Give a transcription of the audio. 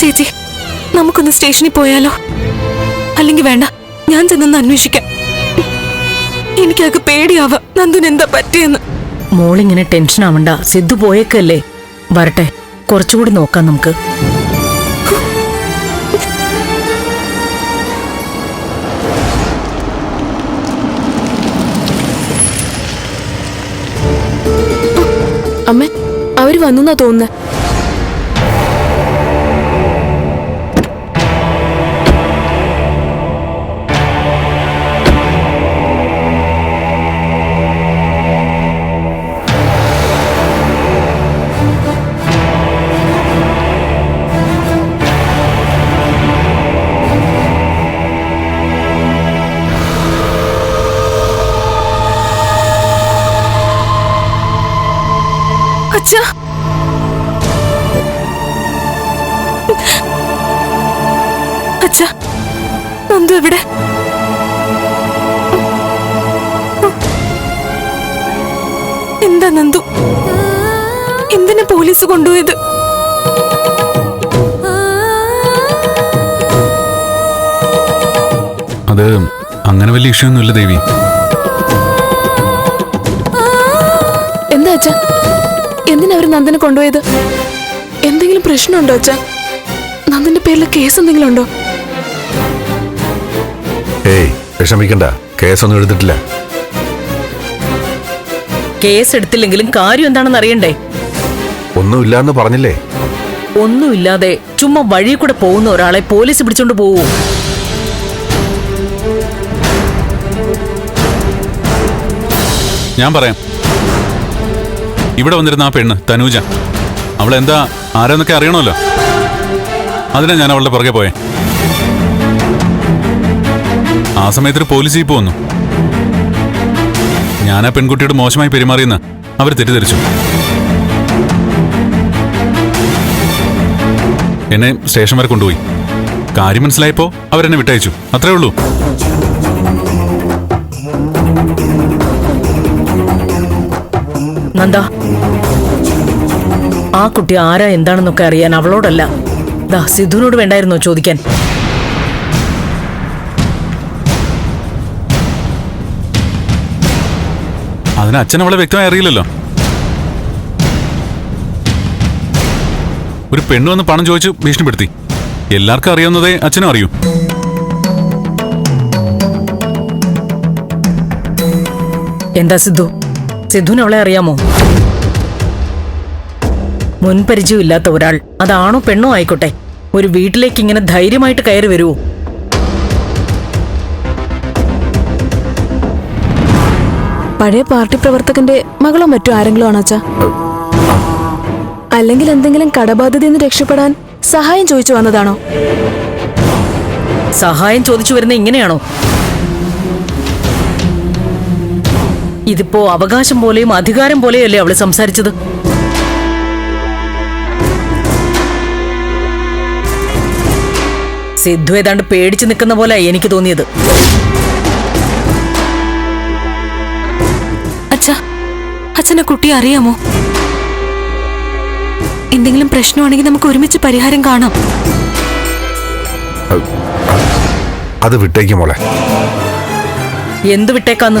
ചേച്ചി നമുക്കൊന്ന് സ്റ്റേഷനിൽ പോയാലോ? അല്ലെങ്കിൽ വേണ്ട ഞാൻ ചെന്നൊന്ന് അന്വേഷിക്കാം. എനിക്കത് പേടിയാവ. നന്ദുന് എന്താ പറ്റിയെന്ന്. മോളിങ്ങനെ ടെൻഷൻ ആവണ്ട. സിദ്ധു പോയേക്കല്ലേ. വരട്ടെ കുറച്ചുകൂടി നോക്കാം നമുക്ക്. അമ്മ അവർ വന്നു തോന്നുന്നത് അച്ഛാ. അച്ഛാ നന്ദു എവിടെ? എന്താ നന്ദു? എന്തിനാ പോലീസ് കൊണ്ടുപോയത്? അത് അങ്ങനെ വലിയ ഇഷ്യൂ ഒന്നുമില്ല ദേവി. എന്താ അച്ഛാ? എന്തിനാ അവർ നന്ദനെ കൊണ്ടുപോയത്? എന്തെങ്കിലും പ്രശ്നമുണ്ടോ അച്ഛാ? നന്ദന്റെ പേരിൽ കേസ് എന്തെങ്കിലും ഉണ്ടോ? ഏയ് വിഷമിക്കണ്ട. കേസൊന്നും എടുത്തിട്ടില്ല. കേസ് എടുത്തില്ലെങ്കിലും കാര്യം എന്താണെന്ന് അറിയണ്ടേ? ഒന്നുമില്ലാന്ന് പറഞ്ഞില്ലേ? ഒന്നുമില്ലാതെ ചുമ്മാ വഴി കൂടെ പോകുന്ന ഒരാളെ പോലീസ് പിടിച്ചോണ്ട് പോവൂ. ഞാൻ പറയാം. ഇവിടെ വന്നിരുന്ന ആ പെണ്ണ് തനൂജ. അവൾ എന്താ ആരാന്നൊക്കെ അറിയണമല്ലോ. അതിനാ ഞാൻ അവളുടെ പുറകെ പോയെ. ആ സമയത്തൊരു പോലീസ് ജീപ്പ് വന്നു. ഞാൻ ആ പെൺകുട്ടിയോട് മോശമായി പെരുമാറിയെന്ന് അവർ തെറ്റിദ്ധരിച്ചു. എന്നെ സ്റ്റേഷൻ വരെ കൊണ്ടുപോയി. കാര്യം മനസ്സിലായപ്പോ അവരെന്നെ വിട്ടയച്ചു. അത്രേ ഉള്ളൂ. നന്ദ ആ കുട്ടി ആരാ എന്താണെന്നൊക്കെ അറിയാൻ അവളോടല്ല. ദാ സിദ്ധുവിനോട് വേണ്ടായിരുന്നോ ചോദിക്കാൻ? അതിന് അച്ഛൻ അവളെ വ്യക്തമായി അറിയില്ലല്ലോ. ഒരു പെണ്ണ് വന്ന് പണം ചോദിച്ചു ഭീഷണിപ്പെടുത്തി. എല്ലാവർക്കും അറിയാവുന്നതേ അച്ഛനും അറിയൂ. എന്താ സിദ്ധു? സിദ്ധുവിന് അവളെ അറിയാമോ മുൻപരിചയമില്ലാത്ത ഒരാൾ. അതാണോ പെണ്ണോ ആയിക്കോട്ടെ. ഒരു വീട്ടിലേക്ക് ഇങ്ങനെ ധൈര്യമായിട്ട് കയറി വരുവോ? പഴയ പാർട്ടി പ്രവർത്തകന്റെ മകളോ മറ്റോ ആരെങ്കിലും ആണോ അച്ഛാ. അല്ലെങ്കിൽ എന്തെങ്കിലും കടബാധ്യതയിൽ നിന്ന് രക്ഷപ്പെടാൻ സഹായം ചോദിച്ചു വന്നതാണോ? സഹായം ചോദിച്ചു വരുന്ന ഇങ്ങനെയാണോ? ഇതിപ്പോ അവകാശം പോലെയും അധികാരം പോലെയും അല്ലേ അവൾ സംസാരിച്ചത്? സിദ്ധു ഏതാണ്ട് പേടിച്ചു നിൽക്കുന്ന പോലെ എനിക്ക് തോന്നിയത്. അച്ഛാ അച്ഛനെ കുട്ടി അറിയാമോ? എന്തെങ്കിലും പ്രശ്നമാണെങ്കിൽ നമുക്ക് ഒരുമിച്ച് പരിഹാരം കാണാം. അത് വിട്ടേക്കും മോളെ. എന്തു വിട്ടേക്കാന്ന്?